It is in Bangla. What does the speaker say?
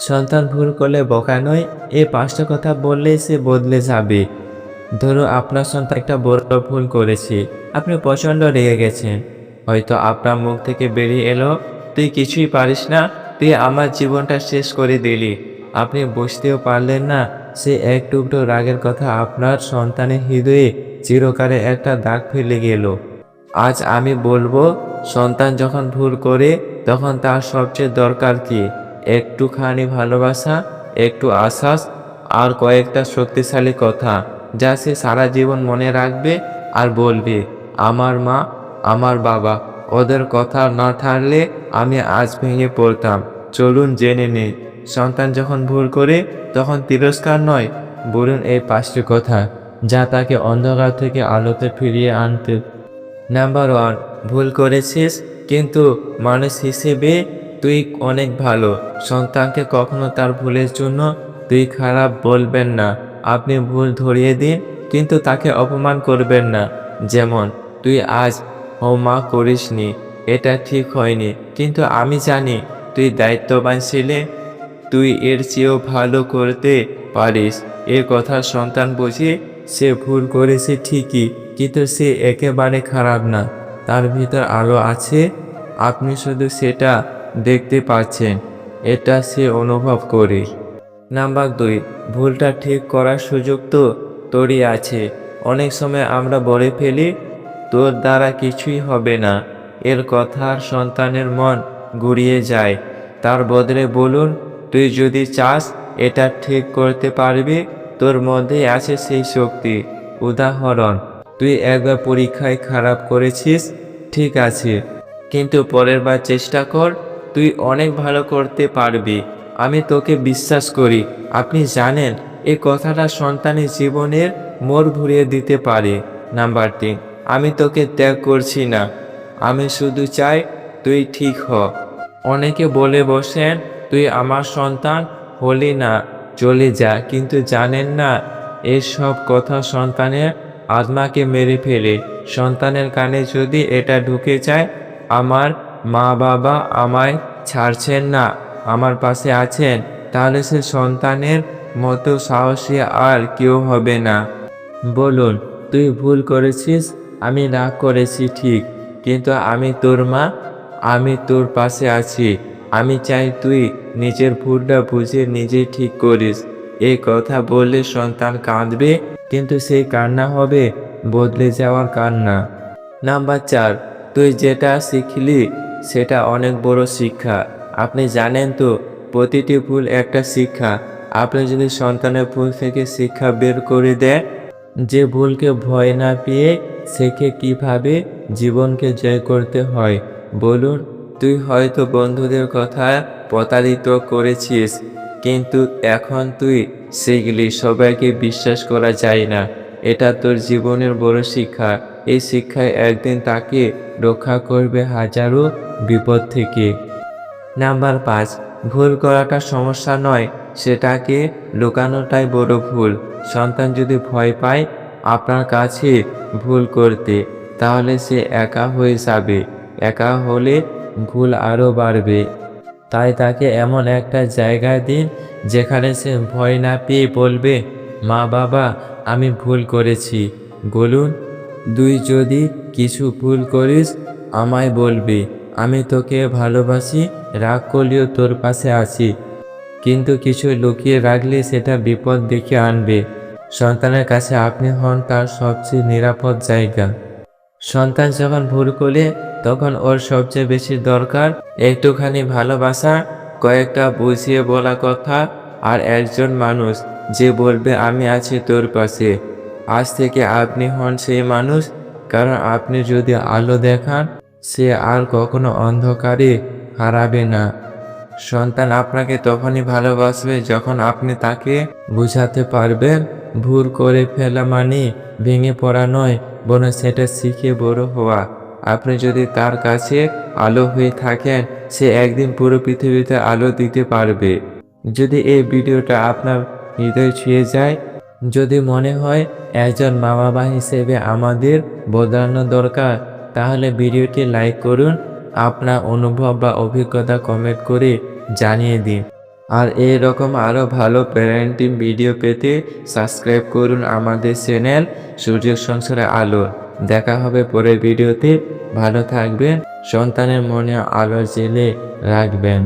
সন্তান ভুল করলে বকা নয় এই পাঁচটা কথা বললেই সে বদলে যাবে। ধরো আপনার সন্তান একটা বড় ভুল করেছে, আপনি প্রচণ্ড রেগে গেছেন। হয়তো আপনার মুখ থেকে বেরিয়ে এলো, তুই কিছুই পারিস না, তুই আমার জীবনটা শেষ করে দিলি। আপনি বুঝতেও পারলেন না, সে এক টুকরো রাগের কথা আপনার সন্তানের হৃদয়ে চিরকালে একটা দাগ ফেলে গেল। আজ আমি বলব, সন্তান যখন ভুল করে, তখন তার সবচেয়ে দরকার কি? একটুখানি ভালোবাসা, একটু আশ্বাস আর কয়েকটা শক্তিশালী কথা যা সে সারা জীবন মনে রাখবে আর বলবে, আমার মা, আমার বাবা, ওদের কথা না থাকলে আমি আজ ভেঙে পড়তাম। চলুন জেনে নেই। সন্তান যখন ভুল করে, তখন তিরস্কার নয় বলুন এই পাঁচটি কথা যা তাকে অন্ধকার থেকে আলোতে ফিরিয়ে আনতে। নাম্বার ওয়ান, ভুল করেছিস, কিন্তু মানুষ হিসেবে তুই অনেক ভালো। সন্তানকে কখনো তার ভুলের জন্য তুই খারাপ বলবেন না। আপনি ভুল ধরিয়ে দিন, কিন্তু তাকে অপমান করবেন না। যেমন, তুই আজ হোমা করিসনি, এটা ঠিক হয়নি, কিন্তু আমি জানি তুই দায়িত্ববান ছিলে, তুই এর চেয়েও ভালো করতে পারিস। এ কথা সন্তান বুঝি সে ভুল করেছে ঠিকই, কিন্তু সে একেবারে খারাপ না। তার ভিতর আলো আছে, আপনি শুধু সেটা দেখতে পাচ্ছেন এটা সে অনুভব করে। নাম্বার দুই, ভুলটা ঠিক করার সুযোগ তো তোরই আছে। অনেক সময় আমরা বলে ফেলি, তোর দ্বারা কিছুই হবে না। এর কথা আর সন্তানের মন গুড়িয়ে যায়। তার বদলে বলুন, তুই যদি চাস এটা ঠিক করতে পারবি, তোর মধ্যে আছে সেই শক্তি। উদাহরণ, তুই একবার পরীক্ষায় খারাপ করেছিস, ঠিক আছে, কিন্তু পরের বার চেষ্টা কর তুই অনেক ভালো করতে পারবি। আমি তোকে বিশ্বাস করি, আপনি জানেন এই কথাটা সন্তানের জীবনের মোড় ঘুরিয়ে দিতে পারে। নাম্বার তিন, আমি তোকে ত্যাগ করছি না। আমি শুধু চাই তুই ঠিক হ। অনেকে বলে বসেন, তুই আমার সন্তান, হলি না, চলে যা। কিন্তু জানেন না এসব কথা সন্তানের আত্মাকে মেরে ফেলে। সন্তানের কানে যদি এটা ঢুকে যায়, আমার মা বাবা আমায় ছাড়ছেন না, আমার পাশে আছেন, তাহলে সে সন্তানের মতো সাহসী আর কেউ হবে না। বলুন, তুই ভুল করেছিস? আমি রাগ করেছি ঠিক, কিন্তু আমি তোর মা, আমি তোর পাশে আছি। আমি চাই তুই নিজের ভুলটা বুঝে নিজে ঠিক করিস। এই কথা বললে সন্তান কাঁদবে, কিন্তু সেই কান্না হবে, বদলে যাওয়ার কান্না। নাম্বার চার, তুই যেটা শিখলি সেটা অনেক বড় শিক্ষা। আপনি জানেন তো, প্রতিটি ভুল একটা শিক্ষা। আপনি যদি সন্তানের ভুল থেকে শিক্ষা বের করে দেন, যে ভুলকে ভয় না পেয়ে শেখে কীভাবে জীবনকে জয় করতে হয়, বলুন। তুই হয়তো বন্ধুদের কথা প্রতারিত করেছিস, কিন্তু এখন তুই সেগুলি সবাইকে বিশ্বাস করা যায় না। এটা তোর জীবনের বড় শিক্ষা। এই শিক্ষায় একদিন তাকে রক্ষা করবে হাজারো বিপদ থেকে। নাম্বার পাঁচ, ভুল করাটা সমস্যা নয়, সেটাকে লুকানোটাই বড় ভুল। সন্তান যদি ভয় পায় আপনার কাছে ভুল করতে, তাহলে সে একা হয়ে যাবে। একা হলে ভুল আরও বাড়বে। তাই তাকে এমন একটা জায়গায় দিন, যেখানে সে ভয় না পেয়ে বলবে, মা বাবা, আমি ভুল করেছি। বলুন দুই যদি কিছু ভুল করিস, আমায় বলবি। আমি তোকে ভালোবাসি, রাগ করলেও তোর পাশে আছি। কিন্তু কিছু লুকিয়ে রাখলে সেটা বিপদ ডেকে আনবে। সন্তানের কাছে আপনি হন তার সবচেয়ে নিরাপদ জায়গা। সন্তান যখন ভুল করে তখন ওর সবচেয়ে বেশি দরকার একটুখানি ভালোবাসা, কয়েকটা বুঝিয়ে বলা কথা আর একজন মানুষ যে বলবে, আমি আছি তোর পাশে। আজ থেকে আপনি হন সেই মানুষ। কারণ আপনি যদি আলো দেখান সে আর কখনো অন্ধকারে হারাবে না। সন্তান আপনাকে তখনই ভালোবাসবে যখন আপনি তাকে বুঝাতে পারবেন, ভুল করে ফেলা মানে ভেঙে পড়া নয়, বরং সেটা শিখে বড় হওয়া। আপনি যদি তার কাছে আলো হয়ে থাকেন, সে একদিন পুরো পৃথিবীতে আলো দিতে পারবে। যদি এই ভিডিওটা আপনার হৃদয় ছুঁয়ে যায়, যদি মনে হয় একজন মা বাবা হিসেবে আমাদের বদলানো দরকার তাহলে ভিডিওটি লাইক করুন, আপনার অনুভব বা অভিজ্ঞতা কমেন্ট করে জানিয়ে দিন। আর এরকম আরও ভালো প্যারেন্টিং ভিডিও পেতে সাবস্ক্রাইব করুন আমাদের চ্যানেল সূর্য সংসারে আলো। দেখা হবে পরের ভিডিওতে ভালো থাকবেন, সন্তানের মনে আলো জেলে রাখবেন।